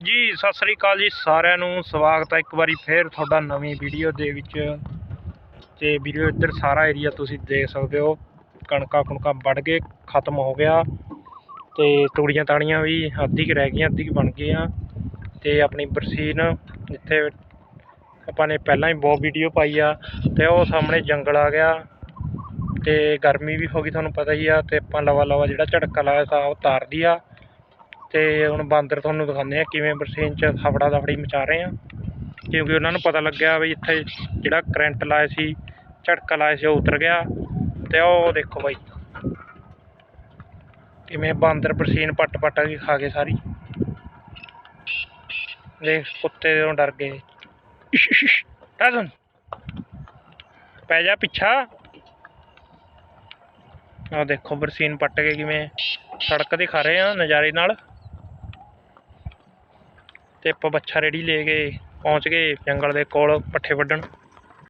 ਜੀ, ਸਤਿ ਸ੍ਰੀ ਅਕਾਲ ਜੀ ਸਾਰਿਆਂ ਨੂੰ। ਸਵਾਗਤ ਹੈ ਇੱਕ ਵਾਰੀ ਫੇਰ ਤੁਹਾਡਾ ਨਵੀਂ ਵੀਡੀਓ ਦੇ ਵਿੱਚ। ਤੇ ਵੀਡੀਓ ਇੱਧਰ ਸਾਰਾ ਏਰੀਆ ਤੁਸੀਂ ਦੇਖ ਸਕਦੇ ਹੋ। ਕਣਕਾਂ ਕੁਣਕਾਂ ਵੱਢ ਕੇ ਖਤਮ ਹੋ ਗਿਆ। ਤੇ ਤੂੜੀਆਂ ਤਾੜੀਆਂ ਵੀ ਅੱਧੀ ਕੁ ਰਹਿ ਗਈਆਂ, ਅੱਧੀ ਕੁ ਬਣ ਗਈਆਂ। ਤੇ ਆਪਣੀ ਬਰਸੀਨ ਜਿੱਥੇ ਆਪਾਂ ਨੇ ਪਹਿਲਾਂ ਹੀ ਬਹੁਤ ਵੀਡੀਓ ਪਾਈ ਆ ਤੇ ਉਹ ਸਾਹਮਣੇ ਜੰਗਲ ਆ ਗਿਆ। ਤੇ ਗਰਮੀ ਵੀ ਹੋ ਗਈ, ਤੁਹਾਨੂੰ ਪਤਾ ਹੀ ਆ। ਤੇ ਆਪਾਂ ਲਵਾ ਲਵਾ ਜਿਹੜਾ ਝਟਕਾ ਲਾਇਆ ਤਾ ਉਹ ਤਾਰਦੀ ਆ। ਤੇ ਹੁਣ ਬਾਂਦਰ ਤੁਹਾਨੂੰ ਦਿਖਾਉਂਦੇ ਆ ਕਿਵੇਂ ਬਰਸੀਨ ਚ ਫਫੜਾ ਦਫੜੀ ਮਚਾ ਰਹੇ ਆ ਕਿਉਂਕਿ ਉਹਨਾਂ ਨੂੰ ਪਤਾ ਲੱਗਿਆ ਵੀ ਇੱਥੇ ਜਿਹੜਾ ਕਰੰਟ ਲਾਇਆ ਸੀ, ਝਟਕਾ ਲਾਇਆ ਸੀ, ਉਹ ਉਤਰ ਗਿਆ। ਤੇ ਉਹ ਦੇਖੋ ਬਾਈ, ਕਿਵੇਂ ਬਾਂਦਰ ਬਰਸੀਨ ਪੱਟ ਪੱਟ ਕੇ ਖਾ ਗਏ ਸਾਰੀ। ਦੇਖ, ਕੁੱਤੇ ਤੋਂ ਡਰ ਗਏ। ਰਾਜਨ ਪੈ ਜਾ ਪਿੱਛਾ। ਆ ਦੇਖੋ ਬਰਸੀਨ ਪੱਟ ਕੇ ਕਿਵੇਂ ਸੜਕ ਤੇ ਖਾ ਰਹੇ ਆ ਨਜ਼ਾਰੇ ਨਾਲ। ਤੇ ਆਪਾਂ ਬੱਛਾ ਰੇੜੀ ਲੈ ਕੇ ਪਹੁੰਚ ਗਏ ਜੰਗਲ ਦੇ ਕੋਲ ਪੱਠੇ ਵੱਢਣ।